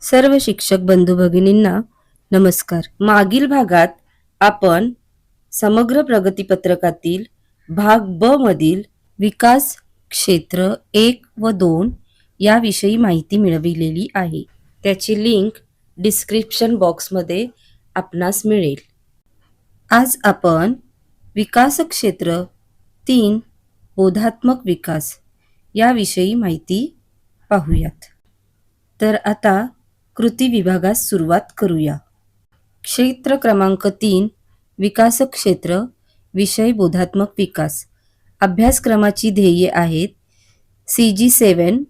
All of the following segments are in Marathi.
सर्व शिक्षक बंधू भगिनींना नमस्कार. मागील भागात आपण समग्र प्रगतीपत्रकातील भाग ब मधील विकास क्षेत्र एक व दोन याविषयी माहिती मिळविलेली आहे. त्याची लिंक डिस्क्रिप्शन बॉक्समध्ये आपणास मिळेल. आज आपण विकास क्षेत्र तीन बोधात्मक विकास याविषयी माहिती पाहूयात. तर आता कृती विभागास सुरुवात करूया. क्षेत्र क्रमांक तीन विकास क्षेत्र विषय बोधात्मक विकास. अभ्यासक्रमाची ध्येये आहेत सी जी सेवन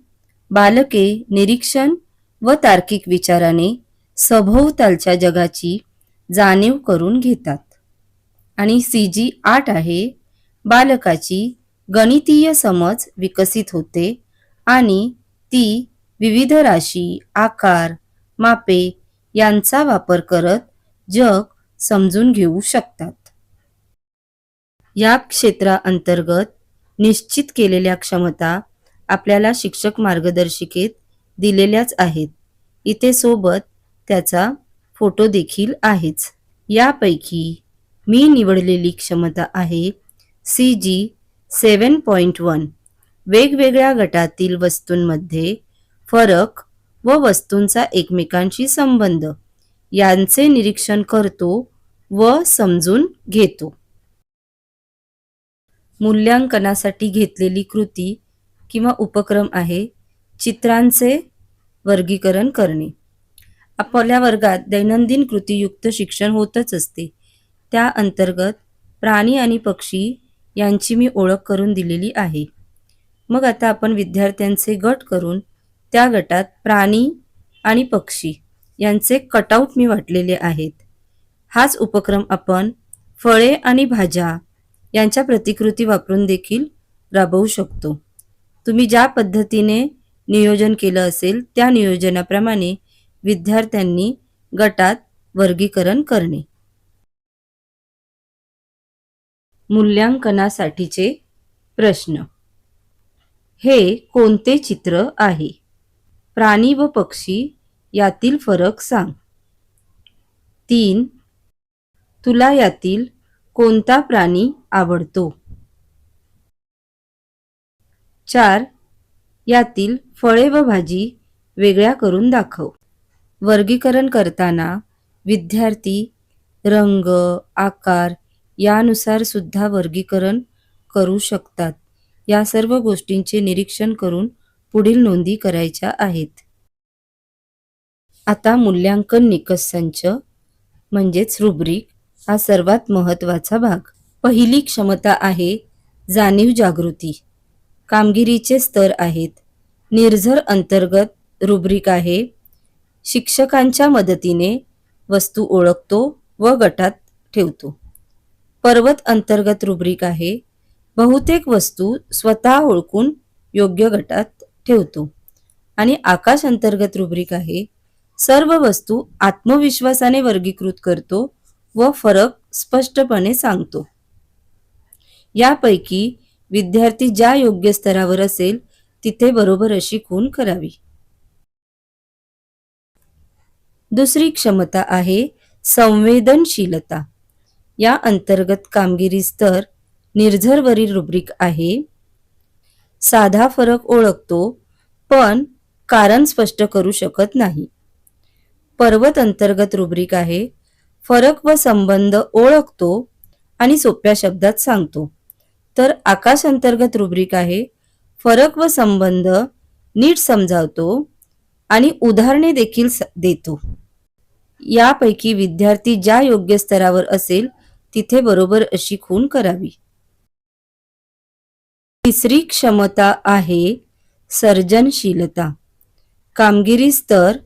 बालके निरीक्षण व तार्किक विचाराने सभोवतालच्या जगाची जाणीव करून घेतात. आणि सी जी आठ आहे बालकाची गणितीय समज विकसित होते आणि ती विविध राशी आकार मापे यांचा वापर करत जग समजून घेऊ शकतात. या क्षेत्राअंतर्गत निश्चित केलेल्या क्षमता आपल्याला शिक्षक मार्गदर्शिकेत दिलेल्याच आहेत. इथे सोबत त्याचा फोटो देखील आहेच. यापैकी मी निवडलेली क्षमता आहे C G seven point one वेगवेगळ्या गटातील वस्तूंमध्ये फरक व वस्तूंचा एकमेकांशी संबंध. यांचे निरीक्षण करतो व समजून घेतो. मूल्यांकनासाठी घेतलेली कृती किंवा उपक्रम आहे चित्रांचे वर्गीकरण करणे. आपल्या वर्गात दैनंदिन कृतीयुक्त शिक्षण होतच असते. त्या अंतर्गत प्राणी आणि पक्षी यांची मी ओळख करून दिलेली आहे. मग आता आपण विद्यार्थ्यांचे गट करून त्या गटात प्राणी आणि पक्षी यांचे कटआउट मी वाटलेले आहेत. हाच उपक्रम आपण फळे आणि भाज्या यांच्या प्रतिकृती वापरून देखील राबवू शकतो. तुम्ही ज्या पद्धतीने नियोजन केलं असेल त्या नियोजनाप्रमाणे विद्यार्थ्यांनी गटात वर्गीकरण करणे. मूल्यांकनासाठीचे प्रश्न. हे कोणते चित्र आहे? प्राणी व पक्षी यातील फरक सांग. तीन तुला यातील कोणता प्राणी आवडतो? चार यातील फळे व भाजी वेगळ्या करून दाखव. वर्गीकरण करताना विद्यार्थी रंग आकार यानुसार सुद्धा वर्गीकरण करू शकतात. या सर्व गोष्टींचे निरीक्षण करून पुढील नोंदी करायच्या आहेत. आता मूल्यांकन निकष संच म्हणजेच रुब्रिक हा सर्वात महत्त्वाचा भाग. पहिली क्षमता आहे जाणीव जागृती. कामगिरीचे स्तर आहेत. निर्झर अंतर्गत रुब्रिक आहे. शिक्षकांच्या मदतीने वस्तू ओळखतो व गटात ठेवतो. पर्वत अंतर्गत रुब्रिक आहे. बहुतेक वस्तू स्वतः ओळखून योग्य गटात ठेवतो. आणि आकाश अंतर्गत रुब्रिक आहे. सर्व वस्तू आत्मविश्वासाने वर्गीकृत करतो व फरक स्पष्टपणे सांगतो. यापैकी विद्यार्थी ज्या योग्य स्तरावर असेल तिथे बरोबर अशी खून करावी. दुसरी क्षमता आहे संवेदनशीलता. या अंतर्गत कामगिरी स्तर निर्झरवरील रुब्रिक आहे. साधा फरक ओळखतो पण कारण स्पष्ट करू शकत नाही. पर्वत अंतर्गत रुब्रिक आहे. फरक व संबंध ओळखतो आणि सोप्या शब्दात सांगतो. तर आकाश अंतर्गत रुब्रिक आहे. फरक व संबंध नीट समजावतो आणि उदाहरणे देखील स- देतो. यापैकी विद्यार्थी ज्या योग्य स्तरावर असेल तिथे बरोबर अशी खून करावी. तिसरी क्षमता आहे सर्जनशीलता. कामगिरी स्तर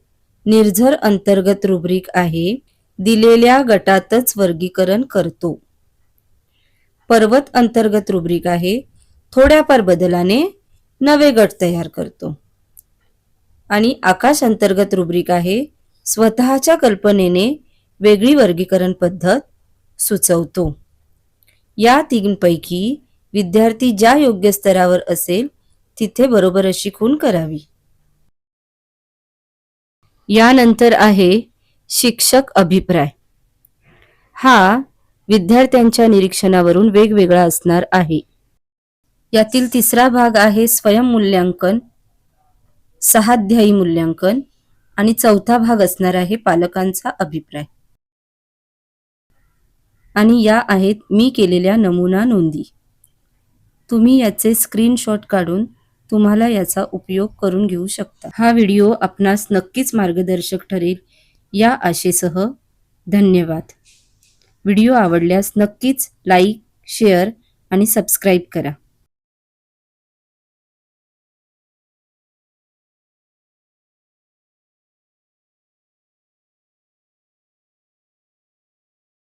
निर्झर अंतर्गत रुब्रिक आहे दिलेल्या गटातच वर्गीकरण करतो. पर्वत अंतर्गत रुब्रिक आहे थोड्याफार बदलाने नवे गट तयार करतो. आणि आकाश अंतर्गत रुब्रिक आहे स्वतःच्या कल्पनेने वेगळी वर्गीकरण पद्धत सुचवतो. या तीनपैकी विद्यार्थी ज्या योग्य स्तरावर असेल तिथे बरोबर अशी खून करावी. यानंतर आहे शिक्षक अभिप्राय. हा विद्यार्थ्यांच्या निरीक्षणावरून वेगवेगळा असणार आहे. यातील तिसरा भाग आहे स्वयंमूल्यांकन सहाध्यायी मूल्यांकन आणि चौथा भाग असणार आहे पालकांचा अभिप्राय. आणि या आहेत मी केलेल्या नमुना नोंदी. तुम्ही याचे स्क्रीनशॉट काढून तुम्हाला याचा उपयोग करून घेऊ शकता. हा व्हिडिओ आपणास नक्कीच मार्गदर्शक ठरेल. या आशेसह धन्यवाद. व्हिडिओ आवडल्यास नक्कीच लाईक शेअर आणि सबस्क्राईब करा.